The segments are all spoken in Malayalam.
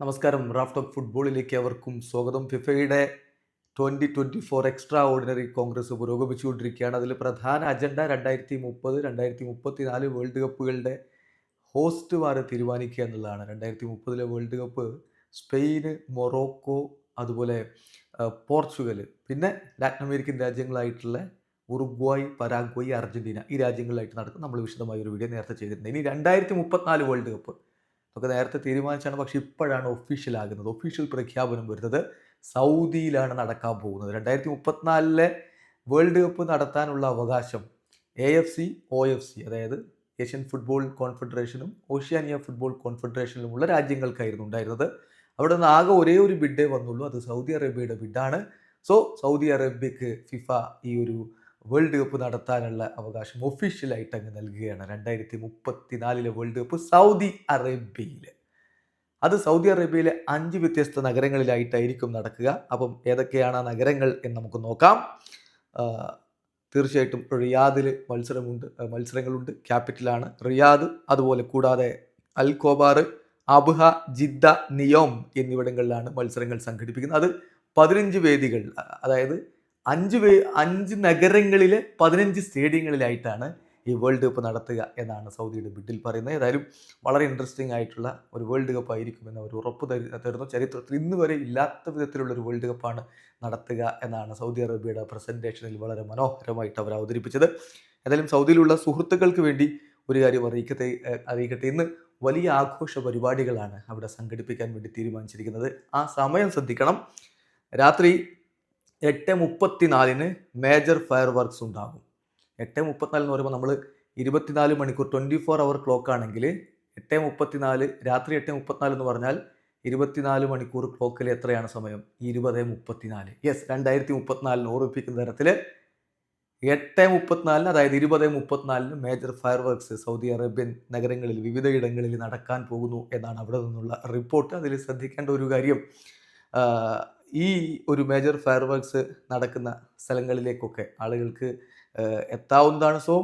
നമസ്കാരം. റാഫ് ഓഫ് ഫുട്ബോളിലേക്ക് അവർക്കും സ്വാഗതം. ഫിഫയുടെ twenty twenty four extraordinary congress പുരോഗമിച്ചുകൊണ്ടിരിക്കുകയാണ്. അതിൽ പ്രധാന അജണ്ട രണ്ടായിരത്തി മുപ്പത് രണ്ടായിരത്തി മുപ്പത്തി നാല് വേൾഡ് കപ്പുകളുടെ ഹോസ്റ്റുമാരെ തീരുമാനിക്കുക എന്നുള്ളതാണ്. രണ്ടായിരത്തി മുപ്പതിലെ വേൾഡ് കപ്പ് സ്പെയിന് മൊറോക്കോ അതുപോലെ പോർച്ചുഗൽ പിന്നെ ലാറ്റിൻ അമേരിക്കൻ രാജ്യങ്ങളായിട്ടുള്ള ഉറുഗ്വായ് പരാഗ്വായ് അർജന്റീന ഈ രാജ്യങ്ങളിലായിട്ട് നടക്കും നമ്മൾ വിശദമായ ഒരു വീഡിയോ നേരത്തെ ചെയ്തിട്ടുണ്ട്. ഇനി രണ്ടായിരത്തി മുപ്പത്തിനാല് വേൾഡ് കപ്പ്. ഒക്കെ നേരത്തെ തീരുമാനിച്ചാണ് പക്ഷേ ഇപ്പോഴാണ് ഒഫീഷ്യൽ ആകുന്നത്. ഒഫീഷ്യൽ പ്രഖ്യാപനം വരുന്നത് സൗദിയിലാണ് നടക്കാൻ പോകുന്നത്. രണ്ടായിരത്തി മുപ്പത്തിനാലിലെ വേൾഡ് കപ്പ് നടത്താനുള്ള അവകാശം A F C O F C അതായത് ഏഷ്യൻ ഫുട്ബോൾ കോൺഫെഡറേഷനും ഓഷ്യാനിയ ഫുട്ബോൾ കോൺഫെഡറേഷനിലുമുള്ള രാജ്യങ്ങൾക്കായിരുന്നു ഉണ്ടായിരുന്നത്. അവിടെ നിന്ന് ആകെ ഒരേ ഒരു ബിഡേ വന്നുള്ളൂ. അത് സൗദി അറേബ്യയുടെ ബിഡാണ് സോ സൗദി അറേബ്യക്ക് ഫിഫ ഈ ഒരു വേൾഡ് കപ്പ് നടത്താനുള്ള അവകാശം ഒഫീഷ്യലായിട്ട് അങ്ങ് നൽകുകയാണ് രണ്ടായിരത്തി മുപ്പത്തിനാലിലെ വേൾഡ് കപ്പ് സൗദി അറേബ്യയിൽ അത് സൗദി അറേബ്യയിലെ അഞ്ച് വ്യത്യസ്ത നഗരങ്ങളിലായിട്ടായിരിക്കും നടക്കുക. അപ്പം ഏതൊക്കെയാണ് ആ നഗരങ്ങൾ എന്ന് നമുക്ക് നോക്കാം. തീർച്ചയായിട്ടും റിയാദിൽ മത്സരമുണ്ട് മത്സരങ്ങളുണ്ട്. ക്യാപിറ്റലാണ് റിയാദ്. അതുപോലെ കൂടാതെ Al Khobar Abha Jeddah NEOM എന്നിവിടങ്ങളിലാണ് മത്സരങ്ങൾ സംഘടിപ്പിക്കുന്നത്. അത് പതിനഞ്ച് വേദികൾ അതായത് അഞ്ച് പേ അഞ്ച് നഗരങ്ങളിലെ പതിനഞ്ച് സ്റ്റേഡിയങ്ങളിലായിട്ടാണ് ഈ വേൾഡ് കപ്പ് നടത്തുക എന്നാണ് സൗദിയുടെ ബിഡിൽ പറയുന്നത്. ഏതായാലും വളരെ ഇൻട്രസ്റ്റിംഗ് ആയിട്ടുള്ള ഒരു വേൾഡ് കപ്പ് ആയിരിക്കുമെന്ന് അവർ ഉറപ്പ് തരുന്നു. ചരിത്രത്തിൽ ഇന്ന് വരെ ഇല്ലാത്ത വിധത്തിലുള്ള ഒരു വേൾഡ് കപ്പാണ് നടത്തുക എന്നാണ് സൗദി അറേബ്യയുടെ പ്രസന്റേഷനിൽ വളരെ മനോഹരമായിട്ട് അവർ അവതരിപ്പിച്ചത്. ഏതായാലും സൗദിയിലുള്ള സുഹൃത്തുക്കൾക്ക് വേണ്ടി ഒരു കാര്യം അറിയിക്കട്ടെ അറിയിക്കട്ടെ. ഇന്ന് വലിയ ആഘോഷ പരിപാടികളാണ് അവിടെ സംഘടിപ്പിക്കാൻ വേണ്ടി തീരുമാനിച്ചിരിക്കുന്നത്. ആ സമയം ശ്രദ്ധിക്കണം. രാത്രി എട്ട് മുപ്പത്തിനാലിന് മേജർ ഫയർ വർക്ക്സ് ഉണ്ടാകും. എട്ട് മുപ്പത്തിനാല് എന്ന് പറയുമ്പോൾ നമ്മൾ ഇരുപത്തിനാല് മണിക്കൂർ ട്വന്റി ഫോർ അവർ ക്ലോക്ക് ആണെങ്കിൽ എട്ട് മുപ്പത്തിനാല് രാത്രി എട്ട് മുപ്പത്തിനാല് എന്ന് പറഞ്ഞാൽ ഇരുപത്തിനാല് മണിക്കൂർ ക്ലോക്കിൽ എത്രയാണ് സമയം? ഇരുപത് മുപ്പത്തിനാല്. യെസ് രണ്ടായിരത്തി മുപ്പത്തിനാലിന് ഓർമ്മിപ്പിക്കുന്ന തരത്തിൽ എട്ട് മുപ്പത്തിനാലിന് അതായത് ഇരുപത് മുപ്പത്തിനാലിന് major fireworks Saudi Arabian നഗരങ്ങളിൽ വിവിധ ഇടങ്ങളിൽ നടക്കാൻ പോകുന്നു എന്നാണ് അവിടെ നിന്നുള്ള റിപ്പോർട്ട് അതിൽ ശ്രദ്ധിക്കേണ്ട ഒരു കാര്യം ഈ ഒരു മേജർ ഫയർ വർക്ക്സ് നടക്കുന്ന സ്ഥലങ്ങളിലേക്കൊക്കെ ആളുകൾക്ക് എത്താവുന്നതാണ് സോ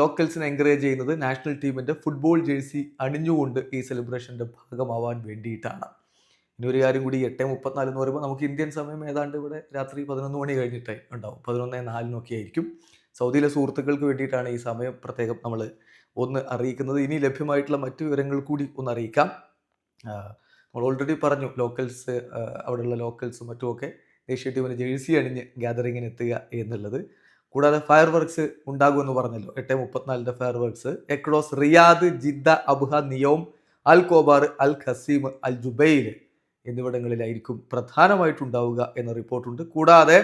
ലോക്കൽസിനെ എൻകറേജ് ചെയ്യുന്നത് നാഷണൽ ടീമിന്റെ ഫുട്ബോൾ ജേഴ്സി അണിഞ്ഞുകൊണ്ട് ഈ സെലിബ്രേഷന്റെ ഭാഗമാവാൻ വേണ്ടിയിട്ടാണ്. ഇനി ഒരു കാര്യം കൂടി എട്ട് മുപ്പത്തിനാല് എന്ന് പറയുമ്പോൾ നമുക്ക് ഇന്ത്യൻ സമയം ഏതാണ്ട് ഇവിടെ രാത്രി പതിനൊന്ന് മണി കഴിഞ്ഞിട്ടേ ഉണ്ടാവും. പതിനൊന്ന് നാലിനൊക്കെ ആയിരിക്കും. സൗദിയിലെ സുഹൃത്തുക്കൾക്ക് വേണ്ടിയിട്ടാണ് ഈ സമയം പ്രത്യേകം നമ്മൾ ഒന്ന് അറിയിക്കുന്നത്. ഇനി ലഭ്യമായിട്ടുള്ള മറ്റു വിവരങ്ങൾ കൂടി ഒന്ന് അറിയിക്കാം. നമ്മൾ ഓൾറെഡി പറഞ്ഞു ലോക്കൽസ് അവിടെയുള്ള ലോക്കൽസും മറ്റുമൊക്കെ ദേശീയ ടീമിന് ജേഴ്സി അണിഞ്ഞ് ഗ്യാതറിങ്ങിന് എത്തുക എന്നുള്ളത്. കൂടാതെ ഫയർ വർക്ക്സ് ഉണ്ടാകുമെന്ന് പറഞ്ഞല്ലോ. എട്ട് മുപ്പത്തിനാലിന്റെ fire works across Riyadh Jeddah Abha Neom Al Khobar Al Qassim Al Jubail എന്നിവിടങ്ങളിലായിരിക്കും പ്രധാനമായിട്ടുണ്ടാവുക എന്ന റിപ്പോർട്ടുണ്ട് കൂടാതെ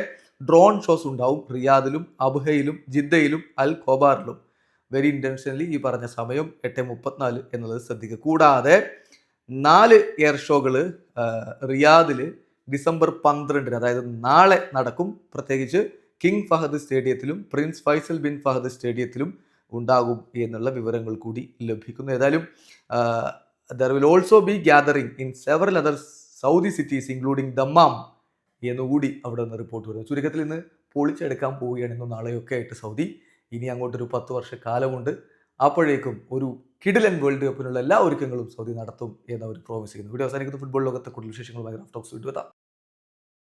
ഡ്രോൺ ഷോസ് ഉണ്ടാവും. റിയാദിലും അബുഹയിലും ജിദ്ദയിലും അൽ കോബാറിലും വെരി ഇന്റൻഷനലി ഈ പറഞ്ഞ സമയം എട്ട് മുപ്പത്തിനാല് എന്നുള്ളത് ശ്രദ്ധിക്കുക. കൂടാതെ നാല് എയർ ഷോകൾ റിയാദിൽ ഡിസംബർ പന്ത്രണ്ടിന് അതായത് നാളെ നടക്കും. പ്രത്യേകിച്ച് കിങ് ഫഹദ് സ്റ്റേഡിയത്തിലും പ്രിൻസ് ഫൈസൽ ബിൻ ഫഹദ് സ്റ്റേഡിയത്തിലും ഉണ്ടാകും എന്നുള്ള വിവരങ്ങൾ കൂടി ലഭിക്കുന്നു. ഏതായാലും there will also be gathering in several other Saudi cities including Dammam എന്നുകൂടി അവിടെ നിന്ന് റിപ്പോർട്ട് വരുന്നു. ചുരുക്കത്തിൽ ഇന്ന് പൊളിച്ചെടുക്കാൻ പോവുകയാണെന്ന് നാളെയൊക്കെ ആയിട്ട് സൗദി ഇനി അങ്ങോട്ടൊരു പത്ത് വർഷ കാലമുണ്ട് അപ്പോഴേക്കും ഒരു കിഡിലൻ വേൾഡ് കപ്പിനുള്ള എല്ലാ ഒരുക്കങ്ങളും സൗദി നടത്തും എന്ന് അവർ പ്രോമിസ് ചെയ്യുന്നു. വീഡിയോ അവസാനിക്കുന്ന. ഫുട്ബോൾ ലോകത്തെ കൂടുതൽ വിശേഷങ്ങളുമായി ടോക്സ് വീണ്ടും